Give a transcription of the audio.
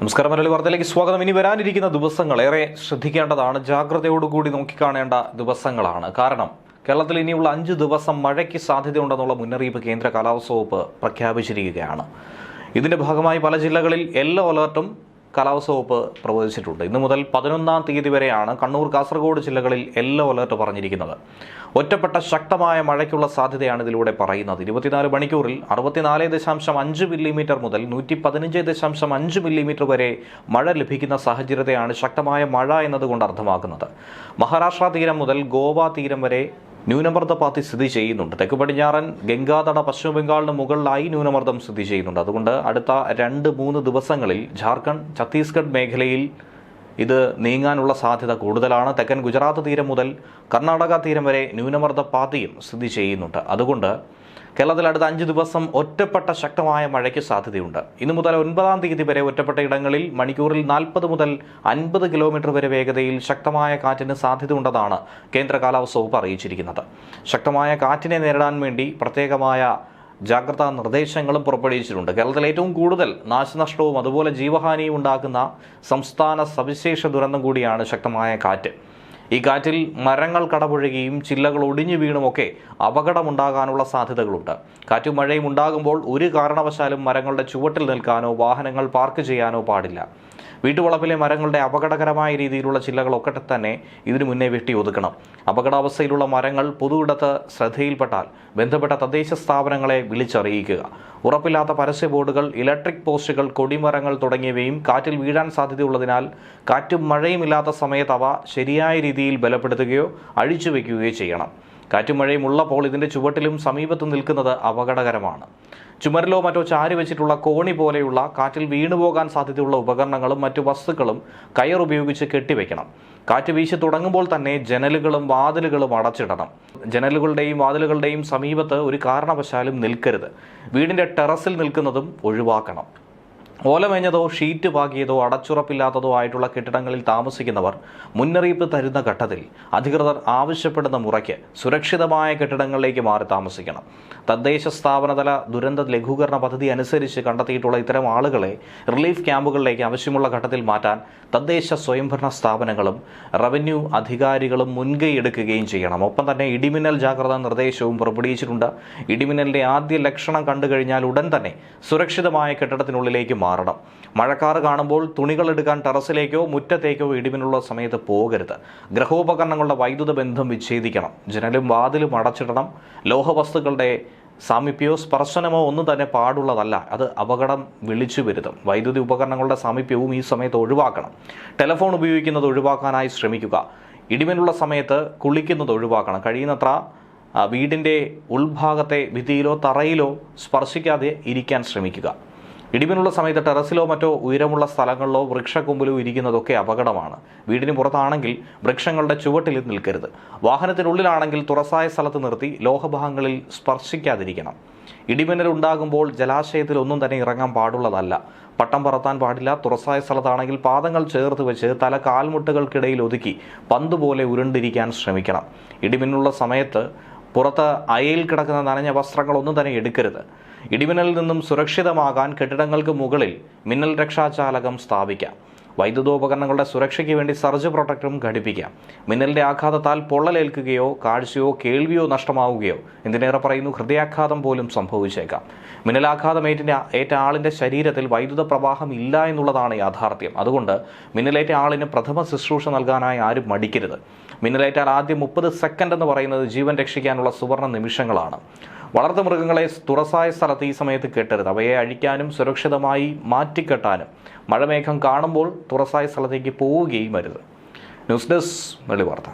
നമസ്കാരം മലയാളി വാർത്തയിലേക്ക് സ്വാഗതം. ഇനി വരാനിരിക്കുന്ന ദിവസങ്ങൾ ഏറെ ശ്രദ്ധിക്കേണ്ടതാണ്. ജാഗ്രതയോടുകൂടി നോക്കിക്കാണേണ്ട ദിവസങ്ങളാണ്. കാരണം കേരളത്തിൽ ഇനിയുള്ള അഞ്ച് ദിവസം മഴയ്ക്ക് സാധ്യതയുണ്ടെന്നുള്ള മുന്നറിയിപ്പ് കേന്ദ്ര കാലാവസ്ഥ വകുപ്പ് പ്രഖ്യാപിച്ചിരിക്കുകയാണ്. ഇതിന്റെ ഭാഗമായി പല ജില്ലകളിൽ യെല്ലോ അലർട്ടും കാലാവസ്ഥ വകുപ്പ് പ്രവചിച്ചിട്ടുണ്ട്. ഇന്ന് മുതൽ പതിനൊന്നാം തീയതി വരെയാണ് കണ്ണൂർ കാസർഗോഡ് ജില്ലകളിൽ യെല്ലോ അലേർട്ട് പറഞ്ഞിരിക്കുന്നത്. ഒറ്റപ്പെട്ട ശക്തമായ മഴയ്ക്കുള്ള സാധ്യതയാണ് ഇതിലൂടെ പറയുന്നത്. ഇരുപത്തിനാല് മണിക്കൂറിൽ അറുപത്തിനാല് ദശാംശം അഞ്ച് മില്ലിമീറ്റർ മുതൽ നൂറ്റി പതിനഞ്ച് ദശാംശം അഞ്ച് മില്ലിമീറ്റർ വരെ മഴ ലഭിക്കുന്ന സാഹചര്യത്തെയാണ് ശക്തമായ മഴ എന്നതുകൊണ്ട് അർത്ഥമാക്കുന്നത്. മഹാരാഷ്ട്ര തീരം മുതൽ ഗോവ തീരം വരെ ന്യൂനമർദ്ദപാത്തി സ്ഥിതി ചെയ്യുന്നുണ്ട്. തെക്ക് പടിഞ്ഞാറൻ ഗംഗാതട പശ്ചിമ ബംഗാളിന് മുകളിലായി ന്യൂനമർദ്ദം സ്ഥിതി ചെയ്യുന്നുണ്ട്. അതുകൊണ്ട് അടുത്ത രണ്ട് മൂന്ന് ദിവസങ്ങളിൽ ജാർഖണ്ഡ് ഛത്തീസ്ഗഡ് മേഖലയിൽ ഇത് നീങ്ങാനുള്ള സാധ്യത കൂടുതലാണ്. തെക്കൻ ഗുജറാത്ത് തീരം മുതൽ കർണാടക തീരം വരെ ന്യൂനമർദ്ദ പാതിയും സ്ഥിതി ചെയ്യുന്നുണ്ട്. അതുകൊണ്ട് കേരളത്തിൽ അടുത്ത അഞ്ച് ദിവസം ഒറ്റപ്പെട്ട ശക്തമായ മഴയ്ക്ക് സാധ്യതയുണ്ട്. ഇന്നു മുതൽ ഒൻപതാം തീയതി വരെ ഒറ്റപ്പെട്ട ഇടങ്ങളിൽ മണിക്കൂറിൽ നാൽപ്പത് മുതൽ അൻപത് കിലോമീറ്റർ വരെ വേഗതയിൽ ശക്തമായ കാറ്റിന് സാധ്യതയുണ്ടെന്നാണ് കേന്ദ്ര കാലാവസ്ഥ വകുപ്പ് അറിയിച്ചിരിക്കുന്നത്. ശക്തമായ കാറ്റിനെ നേരിടാൻ വേണ്ടി പ്രത്യേകമായ ജാഗ്രതാ നിർദ്ദേശങ്ങളും പുറപ്പെടുവിച്ചിട്ടുണ്ട്. കേരളത്തിൽ ഏറ്റവും കൂടുതൽ നാശനഷ്ടവും അതുപോലെ ജീവഹാനിയും ഉണ്ടാക്കുന്ന സംസ്ഥാന സവിശേഷ ദുരന്തം കൂടിയാണ് ശക്തമായ കാറ്റ്. ഈ കാറ്റിൽ മരങ്ങൾ കടപുഴകിയും ചില്ലകൾ ഒടിഞ്ഞു വീണുമൊക്കെ അപകടമുണ്ടാകാനുള്ള സാധ്യതകളുണ്ട്. കാറ്റും മഴയും ഉണ്ടാകുമ്പോൾ ഒരു കാരണവശാലും മരങ്ങളുടെ ചുവട്ടിൽ നിൽക്കാനോ വാഹനങ്ങൾ പാർക്ക് ചെയ്യാനോ പാടില്ല. വീട്ടുവളപ്പിലെ മരങ്ങളുടെ അപകടകരമായ രീതിയിലുള്ള ചില്ലകളൊക്കെ തന്നെ ഇതിനു മുന്നേ വെട്ടി ഒതുക്കണം. അപകടാവസ്ഥയിലുള്ള മരങ്ങൾ പൊതുവിടത്ത് ശ്രദ്ധയിൽപ്പെട്ടാൽ ബന്ധപ്പെട്ട തദ്ദേശ സ്ഥാപനങ്ങളെ വിളിച്ചറിയിക്കുക. ഉറപ്പില്ലാത്ത പരസ്യ ബോർഡുകൾ ഇലക്ട്രിക് പോസ്റ്റുകൾ കൊടിമരങ്ങൾ തുടങ്ങിയവയും കാറ്റിൽ വീഴാൻ സാധ്യതയുള്ളതിനാൽ കാറ്റും മഴയും ഇല്ലാത്ത സമയത്ത് അവ ശരിയായ രീതിയിൽ ബലപ്പെടുത്തുകയോ അഴിച്ചു വയ്ക്കുകയോ ചെയ്യണം. കാറ്റും മഴയും ഉള്ളപ്പോൾ ഇതിന്റെ ചുവട്ടിലും സമീപത്ത് നിൽക്കുന്നത് അപകടകരമാണ്. ചുമരിലോ മറ്റോ ചാരി വെച്ചിട്ടുള്ള കോണി പോലെയുള്ള കാറ്റിൽ വീണുപോകാൻ സാധ്യതയുള്ള ഉപകരണങ്ങളും മറ്റു വസ്തുക്കളും കയർ ഉപയോഗിച്ച് കെട്ടിവെക്കണം കാറ്റ് വീശി തുടങ്ങുമ്പോൾ തന്നെ ജനലുകളും വാതിലുകളും അടച്ചിടണം. ജനലുകളുടെയും വാതിലുകളുടെയും സമീപത്ത് ഒരു കാരണവശാലും നിൽക്കരുത്. വീടിന്റെ ടെറസിൽ നിൽക്കുന്നതും ഒഴിവാക്കണം. ഓലമേഞ്ഞതോ ഷീറ്റ് പാകിയതോ അടച്ചുറപ്പില്ലാത്തതോ ആയിട്ടുള്ള കെട്ടിടങ്ങളിൽ താമസിക്കുന്നവർ മുന്നറിയിപ്പ് തരുന്ന ഘട്ടത്തിൽ അധികൃതർ ആവശ്യപ്പെടുന്ന മുറയ്ക്ക് സുരക്ഷിതമായ കെട്ടിടങ്ങളിലേക്ക് മാറി താമസിക്കണം. തദ്ദേശ സ്ഥാപനതല ദുരന്ത ലഘൂകരണ പദ്ധതി അനുസരിച്ച് കണ്ടെത്തിയിട്ടുള്ള ഇത്തരം ആളുകളെ റിലീഫ് ക്യാമ്പുകളിലേക്ക് ആവശ്യമുള്ള ഘട്ടത്തിൽ മാറ്റാൻ തദ്ദേശ സ്വയംഭരണ സ്ഥാപനങ്ങളും റവന്യൂ അധികാരികളും മുൻകൈ എടുക്കുകയും ചെയ്യണം. ഒപ്പം തന്നെ ഇടിമിന്നൽ ജാഗ്രതാ നിർദ്ദേശവും പുറപ്പെടുവിച്ചിട്ടുണ്ട്. ഇടിമിന്നലിന്റെ ആദ്യ ലക്ഷണം കണ്ടുകഴിഞ്ഞാൽ ഉടൻ തന്നെ സുരക്ഷിതമായ കെട്ടിടത്തിനുള്ളിലേക്ക് മാറണം. മഴക്കാറ് കാണുമ്പോൾ തുണികൾ എടുക്കാൻ ടെറസിലേക്കോ മുറ്റത്തേക്കോ ഇടിവിനുള്ള സമയത്ത് പോകരുത്. ഗ്രഹോപകരണങ്ങളുടെ വൈദ്യുത ബന്ധം വിച്ഛേദിക്കണം. ജനലും വാതിലും അടച്ചിടണം. ലോഹവസ്തുക്കളുടെ സാമീപ്യമോ സ്പർശനമോ ഒന്നും തന്നെ പാടുള്ളതല്ല. അത് അപകടം വിളിച്ചു വരുത്തും. വൈദ്യുതി ഉപകരണങ്ങളുടെ സാമീപ്യവും ഈ സമയത്ത് ഒഴിവാക്കണം. ടെലിഫോൺ ഉപയോഗിക്കുന്നത് ഒഴിവാക്കാനായി ശ്രമിക്കുക. ഇടിമിനുള്ള സമയത്ത് കുളിക്കുന്നത് ഒഴിവാക്കണം. കഴിയുന്നത്ര വീടിന്റെ ഉൾഭാഗത്തെ ഭിത്തിയിലോ തറയിലോ സ്പർശിക്കാതെ ഇരിക്കാൻ ശ്രമിക്കുക. ഇടിമിനുള്ള സമയത്ത് ടെറസിലോ മറ്റോ ഉയരമുള്ള സ്ഥലങ്ങളിലോ വൃക്ഷക്കൊമ്പിലോ ഇരിക്കുന്നതൊക്കെ അപകടമാണ്. വീടിന് പുറത്താണെങ്കിൽ വൃക്ഷങ്ങളുടെ ചുവട്ടിൽ നിൽക്കരുത്. വാഹനത്തിനുള്ളിലാണെങ്കിൽ തുറസായ സ്ഥലത്ത് നിർത്തി ലോഹഭാഗങ്ങളിൽ സ്പർശിക്കാതിരിക്കണം. ഇടിമിന്നൽ ഉണ്ടാകുമ്പോൾ ജലാശയത്തിൽ ഒന്നും തന്നെ ഇറങ്ങാൻ പാടുള്ളതല്ല. പട്ടം പറത്താൻ പാടില്ല. തുറസായ സ്ഥലത്താണെങ്കിൽ പാദങ്ങൾ ചേർത്ത് വെച്ച് തല കാൽമുട്ടുകൾക്കിടയിൽ ഒതുക്കി പന്ത് പോലെ ഉരുണ്ടിരിക്കാൻ ശ്രമിക്കണം. ഇടിമിന്നുള്ള സമയത്ത് പുറത്ത് അയയിൽ കിടക്കുന്ന നനഞ്ഞ വസ്ത്രങ്ങളൊന്നും തന്നെ എടുക്കരുത്. ഇടിമിന്നലിൽ നിന്നും സുരക്ഷിതമാകാൻ കെട്ടിടങ്ങൾക്ക് മുകളിൽ മിന്നൽ രക്ഷാചാലകം സ്ഥാപിക്കാം. വൈദ്യുതോപകരണങ്ങളുടെ സുരക്ഷയ്ക്ക് വേണ്ടി സർജ് പ്രൊട്ടക്ടറും ഘടിപ്പിക്കാം. മിന്നലിന്റെ ആഘാതത്താൽ പൊള്ളലേൽക്കുകയോ കാഴ്ചയോ കേൾവിയോ നഷ്ടമാവുകയോ എന്തിനേറെ പറയുന്നു? ഹൃദയാഘാതം പോലും സംഭവിച്ചേക്കാം. മിന്നലാഘാതം ഏറ്റിന്റെ ഏറ്റ ആളിന്റെ ശരീരത്തിൽ വൈദ്യുത പ്രവാഹം ഇല്ല എന്നുള്ളതാണ് യാഥാർത്ഥ്യം. അതുകൊണ്ട് മിന്നലേറ്റ ആളിന് പ്രഥമ ശുശ്രൂഷ നൽകാനായി ആരും മടിക്കരുത്. മിന്നലേറ്റാൽ ആദ്യം മുപ്പത് സെക്കൻഡ് എന്ന് പറയുന്നത് ജീവൻ രക്ഷിക്കാനുള്ള സുവർണ നിമിഷങ്ങളാണ്. വളർത്തു മൃഗങ്ങളെ തുറസായ സ്ഥലത്ത് ഈ സമയത്ത് കെട്ടരുത്. അവയെ അഴിക്കാനും സുരക്ഷിതമായി മാറ്റിക്കെട്ടാനും മഴമേഘം കാണുമ്പോൾ തുറസായ സ്ഥലത്തേക്ക് പോവുകയും അരുത്. News desk വെളിവാർത്ത.